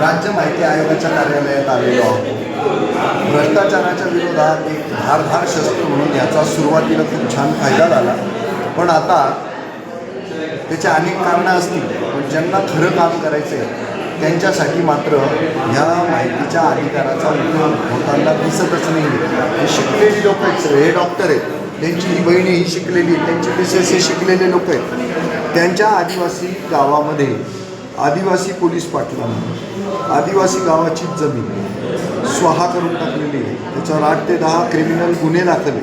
राज्य माहिती आयोगाच्या कार्यालयात आलेलो आहोत. भ्रष्टाचाराच्या विरोधात एक धारधार शस्त्र म्हणून याचा सुरुवातीला खूप छान फायदा झाला. पण आता त्याचे अनेक कारणं असतील पण ज्यांना खरं काम करायचं आहे त्यांच्यासाठी मात्र ह्या माहितीच्या अधिकाराचा उपयोग होताना दिसतच नाही हे शिकलेली लोक आहेत हे डॉक्टर आहेत. त्यांची ही बहिणी ही शिकलेली त्यांचे मिसेस हे शिकलेले लोक आहेत. त्यांच्या आदिवासी गावामध्ये आदिवासी पोलीस पाटलांना आदिवासी गावाची जमीन स्वाहा करून टाकलेली आहे. त्याच्यावर आठ ते दहा क्रिमिनल गुन्हे दाखल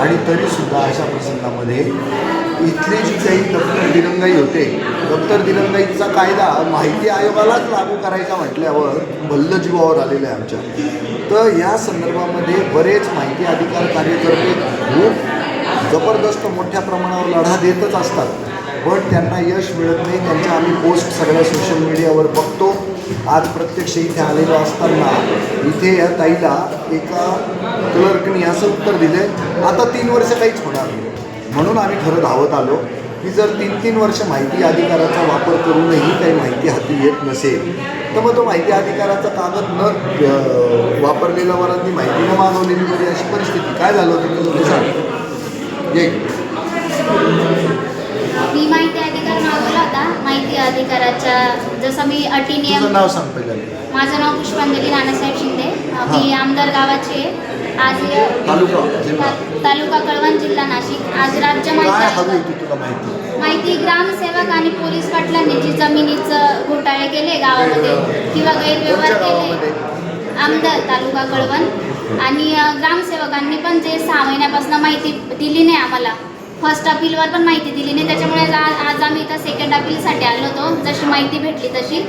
आणि तरीसुद्धा अशा प्रसंगामध्ये इथली जी काही दप्तर दिरंगाई होते दप्तर दिरंगाईचा कायदा माहिती आयोगालाच लागू करायचा म्हटल्यावर भल्ल जीवावर आलेलं आहे आमच्या. तर या संदर्भामध्ये बरेच माहिती अधिकार कार्यकर्ते खूप जबरदस्त मोठ्या प्रमाणावर लढा देतच असतात. पण त्यांना यश मिळत नाही. त्यांच्या आम्ही पोस्ट सगळ्या सोशल मीडियावर बघतो. आज प्रत्यक्ष इथे आलेलो असताना इथे या ताईला एका क्लर्कनी असं उत्तर दिले आता तीन वर्ष काहीच होणार नाही. म्हणून आम्ही खरं धावत आलो. की जर तीन तीन वर्ष माहिती अधिकाराचा वापर करूनही काही माहिती हाती येत नसेल तर मग तो माहिती अधिकाराचा कागद न अं, वापरलेला वरांनी माहिती न मागवलेली म्हणजे अशी परिस्थिती. काय झालं होतं? तुझं सांगितलं सांग मी माहिती अधिकार मागवला होता. माहिती अधिकाराच्या जसं मी अटी तुझं नियम नाव सांग पहिल्यांदा माझं नाव पुष्पांजली नानासाहेब शिंदे. मी आमदार गावाची आहे. आज तालुका जिल्हा. ता- तालुका कळवण जिल्हा नाशिक. आज राज्य काय माहिती हवी आयोग- होती तुला माहिती? माहिती ग्रामसेवक आणि पोलीस पाटलांनी जी जमिनीचं घोटाळे केले गावामध्ये किंवा गैरव्यवहार कोणत्या केले. आमदार तालुका कळवण. आणि अ, ग्रामसेवकांनी पण जे सहा महिन्यापासून माहिती दिली नाही आम्हाला. फर्स्ट अपीलवर पण माहिती दिली नाही. त्याच्यामुळे आज आज आम्ही इथं सेकंड अपीलसाठी आलो होतो. जशी माहिती भेटली तशी.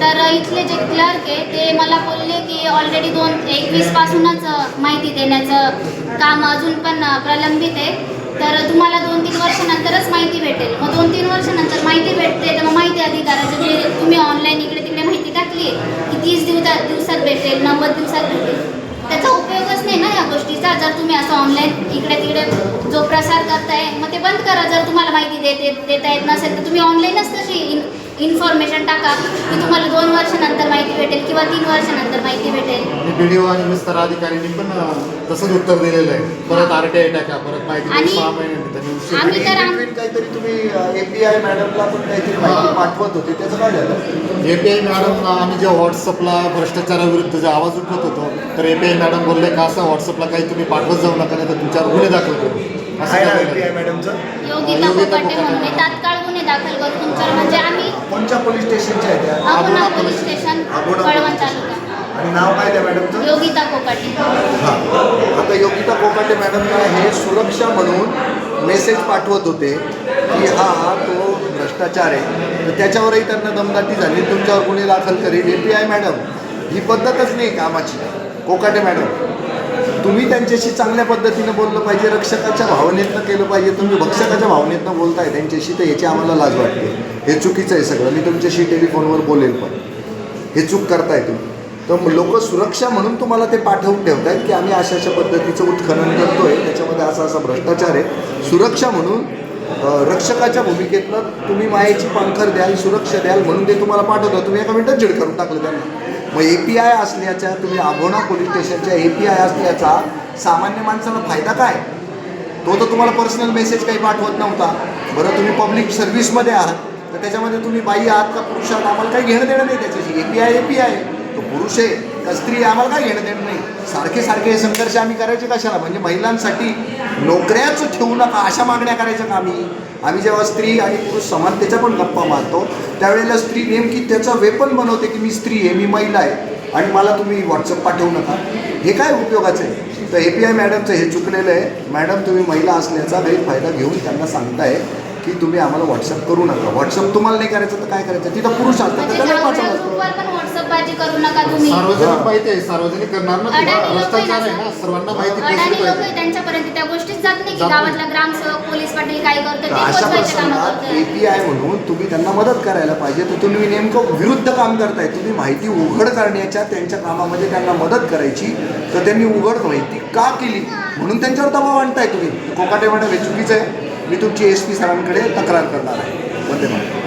तर इथले जे क्लर्क आहे ते मला बोलले की ऑलरेडी दोन एकवीसपासूनच माहिती देण्याचं काम अजून पण प्रलंबित आहे. तर तुम्हाला दोन तीन वर्षानंतरच माहिती भेटेल. मग दोन तीन वर्षानंतर माहिती भेटते तर मग माहिती अधिकाराचं जे तुम्ही ऑनलाईन इकडे तिकडे माहिती टाकली की तीस दिवसा दिवसात भेटेल नव्वद दिवसात भेटेल. आहे ना या गोष्टीचा. जर तुम्ही असं ऑनलाईन इकडे तिकडे जो प्रसार करताय मग ते बंद करा. जर तुम्हाला माहिती देत देता येत नसेल तर तुम्ही ऑनलाईनच तशी इन इन्फॉर्मेशन टाका की तुम्हाला दोन वर्षानंतर माहिती भेटेल किंवा तीन वर्षानंतर माहिती भेटेल आणि बीडीओ आणि विस्तार अधिकाऱ्यांनी पण अं, तसंच उत्तर दिलेलं आहे परत आर टी आय टाका परत माहिती आणि सहा महिन्यांनी त्यांनी उशीर आम्ही. तर आम- Between काहीतरी तुम्ही एपीआय मॅडमला पण काहीतरी माहिती पाठवत होते त्याचं काय झालं एपीआय मॅडम आम्ही जे व्हॉट्सअपला भ्रष्टाचाराविरुद्ध जे आवाज उठवत होतो तर एपीआय मॅडम बोलले का असं व्हॉट्सअपला काही तुम्ही पाठवत जाऊ नका नाही तर तुमच्यावर गुन्हे दाखल करू असं काय नाव एपीआय आहे. मॅडमचं योगिता योगिता. म्हणून. तात्काळ गुन्हे दाखल करू तुमच्यावर म्हणजे कोणत्या पोलीस स्टेशनच्या आहेत? त्या पोलीस स्टेशन कळवण तालुका. आणि नाव काय त्या मॅडमचं योगिता कोकाटे. हां. आता योगिता कोकाटे मॅडमला हे सुरक्षा म्हणून मेसेज पाठवत होते की हा हा तो भ्रष्टाचार आहे. तर त्याच्यावरही त्यांना दमदाटी झाली. तुमच्यावर गुन्हे दाखल करेल ए पी आय मॅडम ही पद्धतच नाही कामाची. कोकाटे मॅडम तुम्ही त्यांच्याशी चांगल्या पद्धतीनं बोललं पाहिजे रक्षकाच्या भावनेतनं केलं पाहिजे तुम्ही भक्षकाच्या भावनेतनं बोलताय त्यांच्याशी तर याची आम्हाला लाज वाटते. हे चुकीचं आहे सगळं. मी तुमच्याशी टेलिफोनवर बोलेल पण. हे चूक करताय तुम्ही. तर लोक सुरक्षा म्हणून तुम्हाला ते पाठवून ठेवतायत की आम्ही अशा अशा पद्धतीचं उत्खनन करतोय. त्याच्यामध्ये असा असा भ्रष्टाचार आहे. सुरक्षा म्हणून रक्षकाच्या भूमिकेतनं तुम्ही मायेची पांखर द्याल सुरक्षा द्याल म्हणून ते तुम्हाला पाठवतात. तुम्ही एका मिनिटात झिड करून टाकलं त्यांना. मग ए पी आय असल्याच्या तुम्ही आभोणा पोलीस स्टेशनच्या ए पी आय असल्याचा सामान्य माणसाला फायदा काय? तो तर तुम्हाला पर्सनल मेसेज काही पाठवत नव्हता. बरं तुम्ही पब्लिक सर्व्हिसमध्ये आहात तर त्याच्यामध्ये तुम्ही बाई आहात का पुरुष आहात आम्हाला काही घेणं देणं नाही त्याच्याशी. A P I A P I तो पुरुष आहे का स्त्री आहे आम्हाला काय घेणं देणं नाही. सारखे सारखे हे संघर्ष आम्ही करायचे कशाला? म्हणजे महिलांसाठी नोकऱ्याच ठेवू नका अशा मागण्या करायच्या का आम्ही? आम्ही जेव्हा स्त्री आणि पुरुष समानतेच्या पण गप्पा मारतो त्यावेळेला स्त्री नेमकी त्याचं वेपन बनवते की मी स्त्री आहे मी महिला आहे आणि मला तुम्ही व्हॉट्सअप पाठवू नका. हे काय उपयोगाचं आहे? तर ए पी आय मॅडमचं हे चुकलेलं आहे. मॅडम तुम्ही महिला असल्याचा गैरफायदा घेऊन त्यांना सांगताय की तुम्ही आम्हाला व्हॉट्सअप करू नका. व्हॉट्सअप तुम्हाला नाही करायचं तर काय करायचं? तिथं पुरुष असतात तर म्हणजे त्याला जाऊया वाचावं लागतं. ग्रुपवर पण व्हॉट्सअप बाजी करू नका तुम्ही. सार्वजनिक माहिती आहे सार्वजनिक करणार ना अडाणी किंवा लोक भ्रष्टाचार आहे ना सर्वांना माहिती अडाणी पोहोचली लोक पाहिजे. त्यांच्यापर्यंत त्या गोष्टीच जात नाही की जात नाही. गावातला ग्रामसेवक पोलीस पाटील काय करतो तर ते अशा पोचवायचे कामं प्रसंगात ए करतात पी आय म्हणून तुम्ही त्यांना मदत करायला पाहिजे. तर तुम्ही नेमकं विरुद्ध काम करताय. तुम्ही माहिती उघड करण्याच्या त्यांच्या कामामध्ये त्यांना मदत करायची. तर त्यांनी उघड माहिती का केली? म्हणून त्यांच्यावर दबाव आणताय तुम्ही. कोकाटे मॅडम हे चुकीचं आहे. मी तुमची एस पी सरांकडे तक्रार करणार आहे. वंदे मातरम.